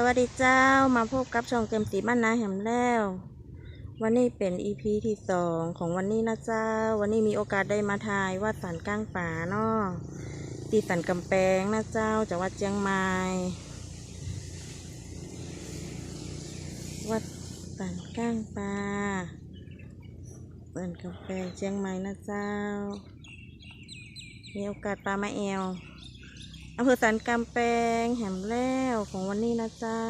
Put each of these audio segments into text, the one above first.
สวัสดีเจ้ามาพบกับช่องเกมสีบ้านนาแหมแล้ว วันนี้เป็นอีพีที่สองของวันนี้นะเจ้า วันนี้มีโอกาสได้มาถ่ายวัดสันก้างป่าเนาะตีสันกำแพงนะเจ้าจากวัดเจียงใหม่วัดสันก้างป่าสันกำแพงเชียงใหม่นะเจ้า มีโอกาสปลามาแอว อำเภอสันกำแพงแหมแล้วของวันนี้นะเจ้า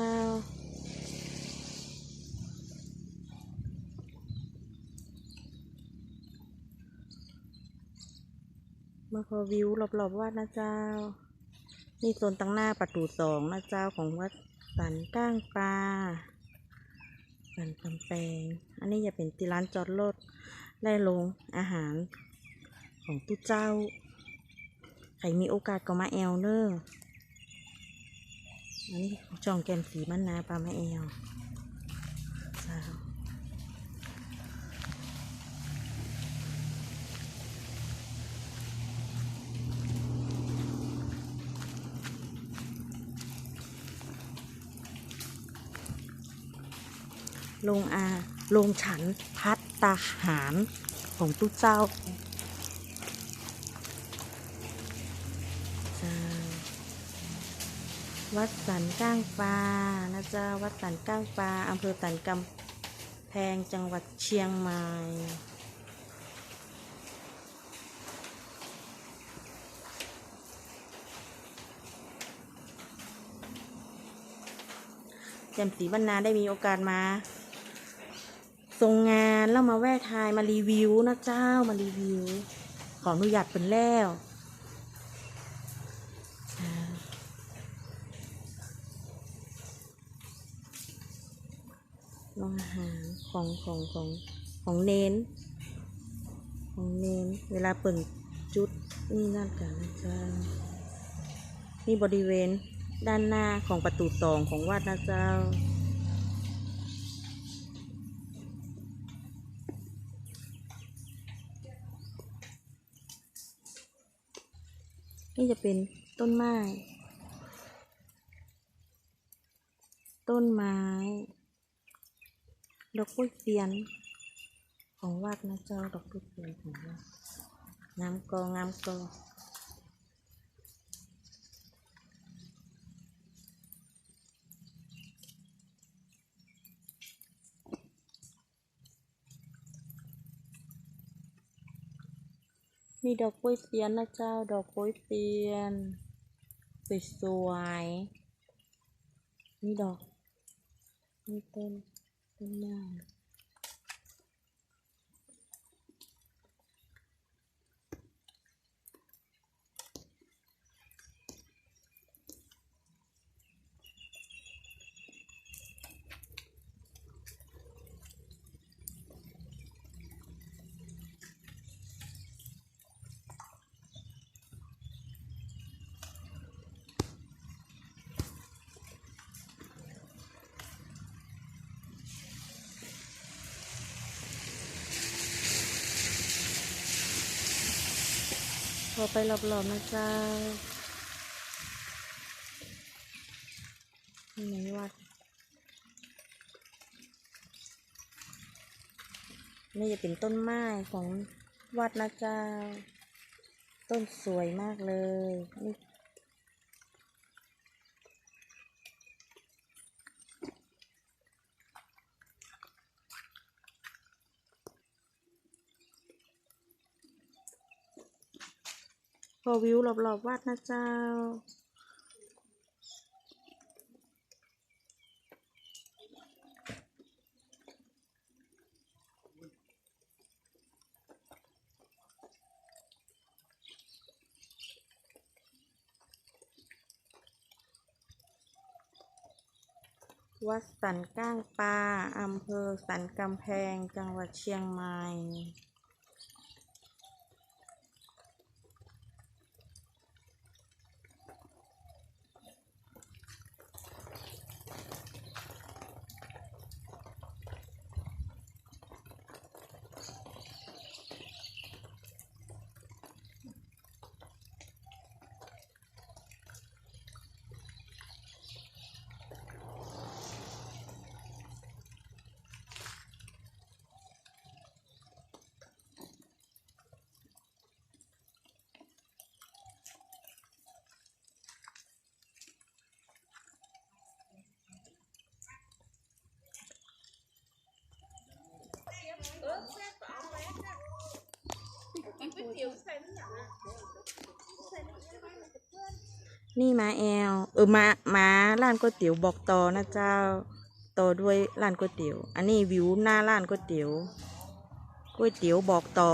มาพอวิวรอบๆวัดนะเจ้า นี่โซนตั้งหน้าประตูสองนะเจ้าของวัดสันก้างปลาสันกำแพงอันนี้จะเป็นที่ร้านจอดรถและโรงอาหารของตู้เจ้า ใครมีโอกาสก็มาแอลเนอร์อันนี้ช่องแกมสีมันนาปลามาแอลจ้าโรงอาโรงฉันพัตตาหารของตู้เจ้า จ้า วัดสันก้างปลานะจ๊ะวัดสันก้างปลาอำเภอสันกำแพงจังหวัดเชียงใหม่แจ่มสีบรรณาได้มีโอกาสมาทรงงานแล้วมาแวะทายมารีวิวนะเจ้ามารีวิว ขออนุญาตเป็นแล้ว โรงอาหารของของของของเน้น ของเน้น เวลาเปิดจุดนี่นั่นกันนะจ๊ะนี่บริเวณด้านหน้าของประตูสองของวัดนะเจ้านี่จะเป็นต้นไม้ ต้นไม้ ดอกพุ้ยเซียน ของวัดนะเจ้าดอกพุ้ยเซียนของวัดงามกองามกอมีดอกพุ้ยเซียนนะเจ้า ดอกพุ้ยเซียนสวยๆนี่ดอกนี่ต้น ต้นไอไปรอบๆนะจ้าไหนวัด นี่จะเป็นต้นไม้ของวัดนะจ้า ต้นสวยมากเลย นี่ อวิวรอบๆวัดนะเจ้า วัดสันก้างปลาอำเภอสันกำแพง จังหวัดเชียงใหม่ นี่มาแอลเออมามาร้านก๋วยเตี๋ยวบอกต่อนะเจ้าต่อด้วยร้านก๋วยเตี๋ยว อันนี้วิวหน้าร้านก๋วยเตี๋ยวก๋วยเตี๋ยวบอกต่อ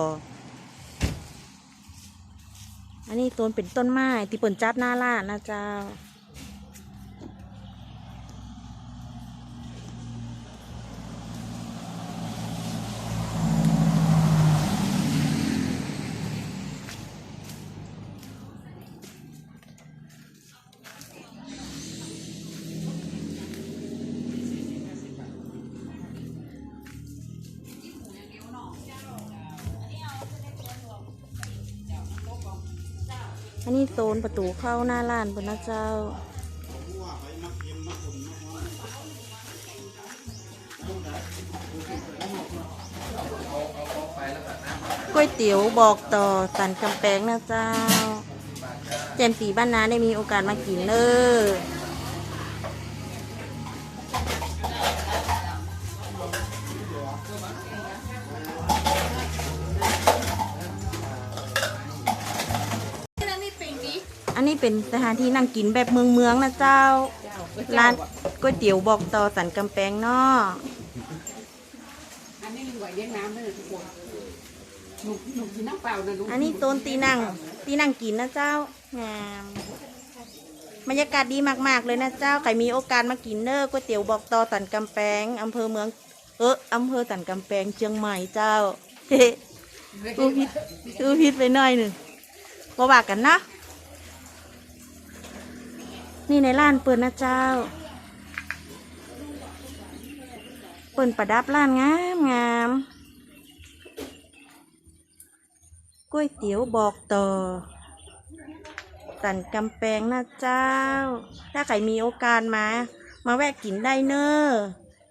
อันนี้ต้นเป็นต้นไม้ที่เปิ่นจัดหน้าร้านนะเจ้า อันนี้โซนประตูเข้าหน้าร้านเปิ่นนะเจ้า ก๋วยเตี๋ยวบอกต่อสันกำแพงนะเจ้า เจมสีบ้านนาได้มีโอกาสมากินเนออั นนี้เป็นสถานที่นั่งกินแบบเมืองเมืองๆนะเจ้า ร้านก๋วยเตี๋ยวบอกต่อสันกำแพงเนาะอันนี้ลุงไหวเลี้ยงน้ำด้วยนะทุกคนหนูหนูกินน้ำเปล่านะลุงอันนี้โซนตีนั่งตีนั่งกินนะเจ้างามบรรยากาศดีมากๆเลยนะเจ้า ใครมีโอกาสมากินเนอก๋วยเตี๋ยวบอกต่อสันกำแพงอำเภอเมือง เอออำเภอสันกำแพงเชียงใหม่เจ้าเฮ้อูพิษอูพิษไปหน่อยหนึ่งก็ว่ากันนะ นี่ในร้านเปิดนะเจ้า เปิดประดับร้านงามงามก๋วยเตี๋ยวบอกต่อสันกำแพงนะเจ้า ถ้าใครมีโอกาสมา มาแวะกินได้เนอะ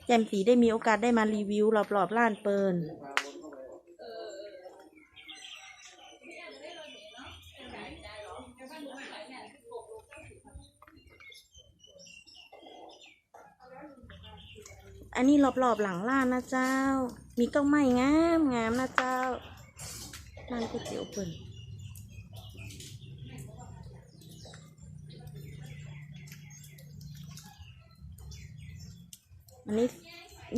แจมสีได้มีโอกาสได้มารีวิวรอบๆร้านเปิล อันนี้รอบๆหลังร้านนะเจ้า มีเก้าไม้งามงามนะเจ้าร้านก๋วยเตี๋ยวเปิลอันนี้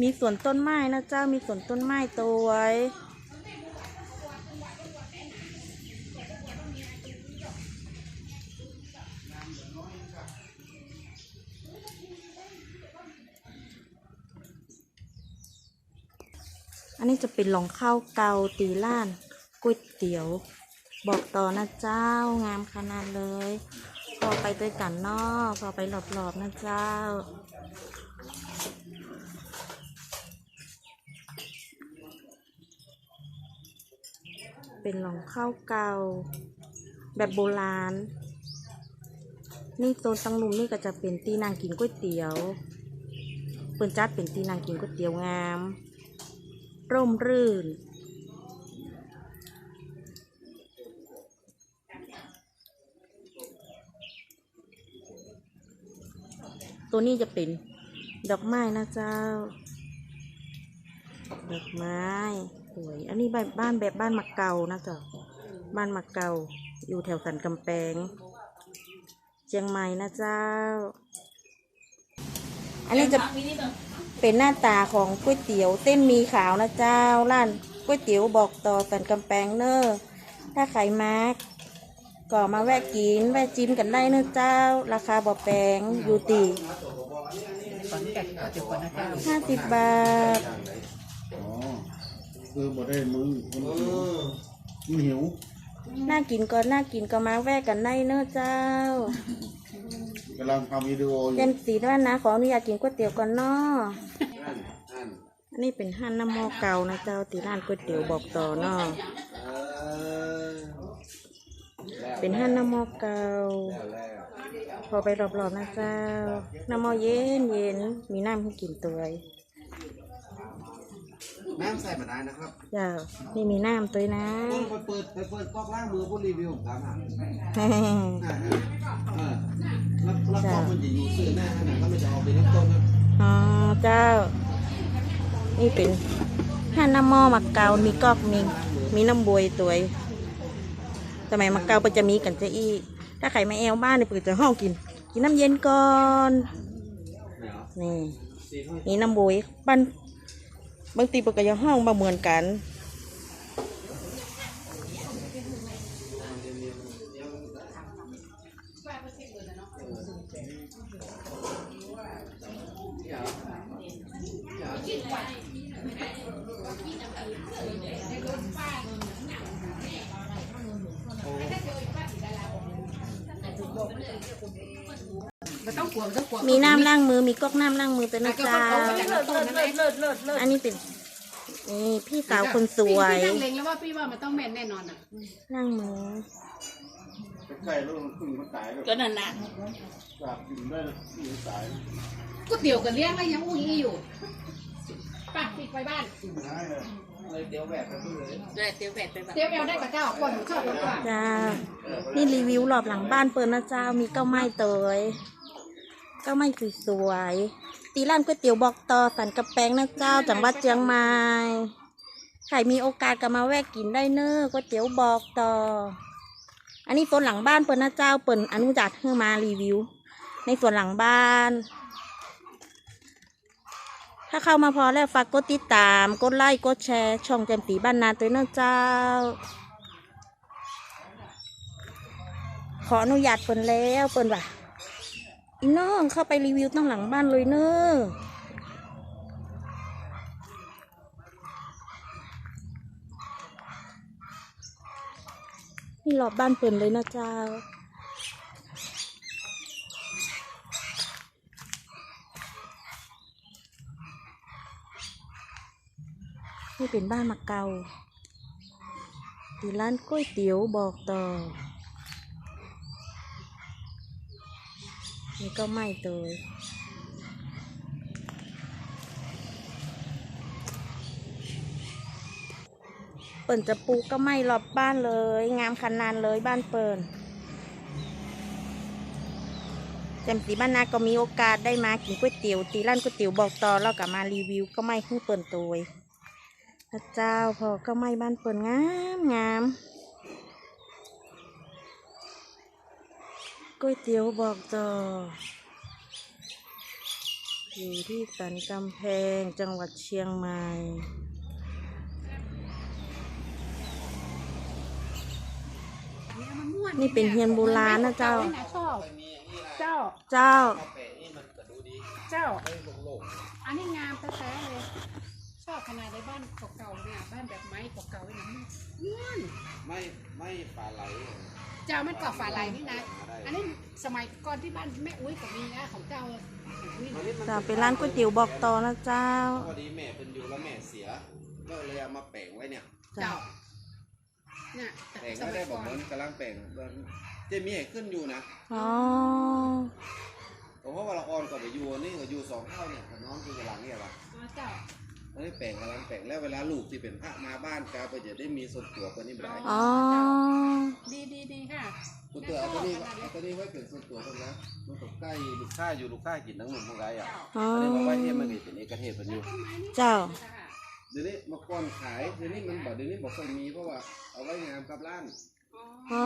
มีสวนต้นไม้นะเจ้ามีสวนต้นไม้โตไว้ นี้จะเป็นหลองข้าวเกาตีล้านก๋วยเตี๋ยว บอกต่อนะเจ้างามขนาดเลยพอไปด้วยกันนอกพอไปหลอบๆนะเจ้าเป็นหลองข้าวเก่า แบบโบราณ นี่โซนตังลุมนี่ก็จะเป็นตีนางกินก๋วยเตี๋ยว เปิ้นจัดเป็นตีนางกินก๋วยเตี๋ยวงาม ร่มรื่น ตัวนี้จะเป็นดอกไม้นะเจ้า ดอกไม้สวย อันนี้บ้านบ้านแบบบ้านมักเกานะเจ้า บ้านมักเกา อยู่แถวสันกำแพงเชียงใหม่นะเจ้า อันนี้จะ เป็นหน้าตาของก๋วยเตี๋ยวเต้นหมีขาวนะเจ้าร้านก๋วยเตี๋ยวบอกต่อสันกำแพงเนอร์ถ้าใครมาก็มาแวะกินแวะจิ้มกันได้เนอะเจ้า ราคาบ่แพงอยู่ตีขอนแก่นก็จะคนนะเจ้าห้าสิบบาทอ๋อคือบ่ได้มึงคนหิวมันหิว น่ากินก็น่ากินก็มาแวะกันได้เนอะเจ้า กำลังทำวิดีโออยู่เต็มสีด้วยนะ ขออนุญาตกินก๋วยเตี๋ยวก่อนเนาะอันอันอันนี้เป็นห้านน้ำหม้อเก่านะเจ้าตีร้านก๋วยเตี๋ยวบอกต่อเนาะเออเป็นห้านน้ำหม้อเก่าพอไปรอบๆนะเจ้า น้ำหม้อเย็นเย็นมีน้ำให้กินตัว น้ำใส่มาได้นะครับเจ้านี่มีน้ำตัวนะไปเปิดไปเปิดก๊อกล้างมือผู้รีวิวผมถามหาเออแล้วแล้วก็มันจะอยู่ซื้อหน้าขนาดก็ไม่จะเอาไปน้ำต้มนะอ๋อเจ้า นี่เป็นห้านน้ำหม้อหมักเกามีกอกมีมีน้ำบวยตัวสมัยมาเกาเปิดจะมีกันจะอีกถ้าใครไม่แอวบ้านเนี่ยเปิดจะห้องกิน กินน้ำเย็นก่อนเดี๋ยวนี่สี่ถ้วยนี่น้ำโบยบ้าน บางทีเปิดก็ยังห้องมาเหมือนกัน ไม่ต้องกลัวไม่ต้องกลัวมีน้ำล้างมือมีก๊อกน้ำล้างมือตัวนะก็จ๊ะเอาจากน้ำต้นนั่นเองอันนี้เป็นนี่พี่สาวคนสวยพี่นั่งเลงแล้วว่าพี่ว่ามันต้องแม่นแน่นอนอะล้างมือใกล้ลูกพึ่งมันตายแบบก็นั่นนะกราบกินได้มีตายก๋วยเตี๋ยวกับเลี้ยงแล้วยังอุ้ยอยู่ไป้าปิดไปบ้านได้เลยเลยเดี๋ยวแบบกันเลยเตี๋ยวแบบไปบ้านเตี๋ยวแอลได้กับเจ้าคนชอบกว่า จ้านี่รีวิวรอบหลังบ้านเปิดนะเจ้ามีเก้าไม้เตย เก้าไม้สวยๆตีร้านก๋วยเตี๋ยวบอกต่อสันกระแปงนะเจ้าจังหวัดเชียงใหม่ใครมีโอกาสก็มาแวะกินได้เนอะก๋วยเตี๋ยวบอกต่อ อันนี้ส่วนหลังบ้านเปิดนะเจ้าเปิดอนุญาตให้มารีวิว ในส่วนหลังบ้าน ถ้าเข้ามาพอแล้วฝากกดติดตาม กดไลค์กดแชร์ ช่องแจมสีบ้านนาตัวเนอะเจ้า ขออนุญาตเปิดแล้วเปิดว่ะ อีน้องเข้าไปรีวิวตั้งหลังบ้านเลยเนอะนี่รอบบ้านเปิดเลยนะเจ้านี่เป็นบ้านมาเกาที่ร้านก๋วยเตี๋ยวบอกต่อ นี่ก็ไม่เตยเปิ่นจะปูก็ไม่รอบบ้านเลย งามขนาดเลยบ้านเปิ่นแจมสีบ้านนาก็มีโอกาสได้มากินก๋วยเตี๋ยวตีร้านก๋วยเตี๋ยวบอกต่อแล้วก็มารีวิวก็ไม่ขึ้นเปิ่นตัวพระเจ้าพอก็ไม่บ้านเปิ่นงามงาม ก๋วยเตี๋ยวบอกต่อ อยู่ที่สันกำแพงจังหวัดเชียงใหม่นี่เป็นเฮียนโบราณนะเจ้าชอบเจ้า เจ้าแปะนี่มันก็ดูดีเจ้าไม่โล่งอันนี้งามแท้ๆเลย ชอบขนาดในบ้านเก่าๆเนี่ยบ้านแบบไม้เก่าๆเนี่ยเงื่อนๆไม่ไม่ปลาไหล เจ้ามันก่อฝาลายนี่นะ อันนี้สมัยก่อนที่บ้านแม่อุ้ยกับมีนะของเจ้าอุ้ยอันนี้มันเจ้าเป็นร้านก๋วยเตี๋ยวบอกต่อนะเจ้า พอดีแม่เป็นอยู่แล้วแม่เสีย ก็เลยเอามาแปะไว้เนี่ยเจ้าเนี่ยแปะก็ได้บอกเหมือนกำลังแปะเจมีให้ขึ้นอยู่นะอ๋อเพราะว่าเราออนกับไปอยู่นี่ก็อยู่สองเท่าเนี่ยกับน้องคือกำลังเนี่ยป่ะอ๋อเจ้า อันนี้แปลงกำลังแปลงแล้วเวลาลูกที่เป็นพระมาบ้านกาไปจะได้มีส่วนตัวกันนี่บ่ได้อ๋อ ดีดีดีค่ะส่วนตัวเอาตัวนี้เอาตัวนี้ไว้เป็นส่วนตัวกันนะมันก็ใกล้ลูกค้าอยู่ลูกค้ากินทั้งหนุ่มทั้งไรอะอ๋อ อันนี้มาไว้ที่มันเป็นเอกเทศมันอยู่เจ้า เดี๋ยวนี้มาก่อนขายเดี๋ยวนี้มันบอกเดี๋ยวนี้บอกเคยมีเพราะว่าเอาไว้งามกับร้านอ๋อ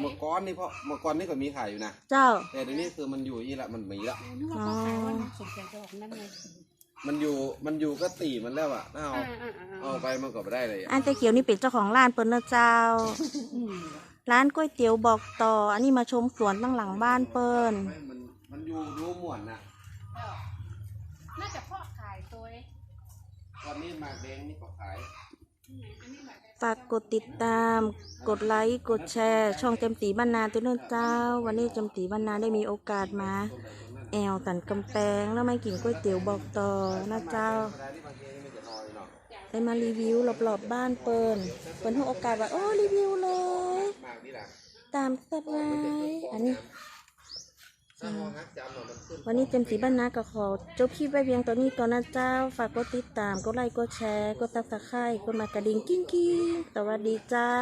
เมื่อก่อนนี่เพราะเมื่อก่อนนี่ก็มีขายอยู่นะเจ้า แต่เดี๋ยวนี้คือมันอยู่อีละมันมีละนึกว่าเขาขายว่าสนใจจะออกนั่นเลย มันอยู่มันอยู่ก็ตีมันแล้วอะถ้าเอาอ่าอ่าอ่าเอาไปมันก็ไม่ได้เลยอะอันเจ๊เขียวนี่เป็นเจ้าของร้านเปิ้ลนะเจ้า อืมร้านก๋วยเตี๋ยวบอกต่อ อันนี้มาชมสวนตั้งหลังบ้านเปิ้ลไม่มันมันอยู่รู้หมวนนะน่าจะพ่อขายตัวตอนนี้หมากแดงนี่ก็ขายฝากกดติดตาม กดไลค์ กดแชร์ ช่องเจมตีบ้านนาตัวเนื่นเจ้า วันนี้เจมตีบ้านนาได้มีโอกาสมา แอวตันกำแพงแล้วไม่กินก๋วยเตี๋ยวบอกต่อนะเจ้า ได้มารีวิวรอบๆบ้านเปิลเปิลให้โอกาสว่าโอ้รีวิวเลย ตามสบายอันนี้วันนี้เจมสีบ้านนาก็ขอจบคลิปไว้เพียงตัวนี้ก่อนนะเจ้า ฝากกดติดตามกดไลค์กดแชร์กดตับตะไคร้กดมากระดิ่งกิ้งกิ้งสวัสดีเจ้า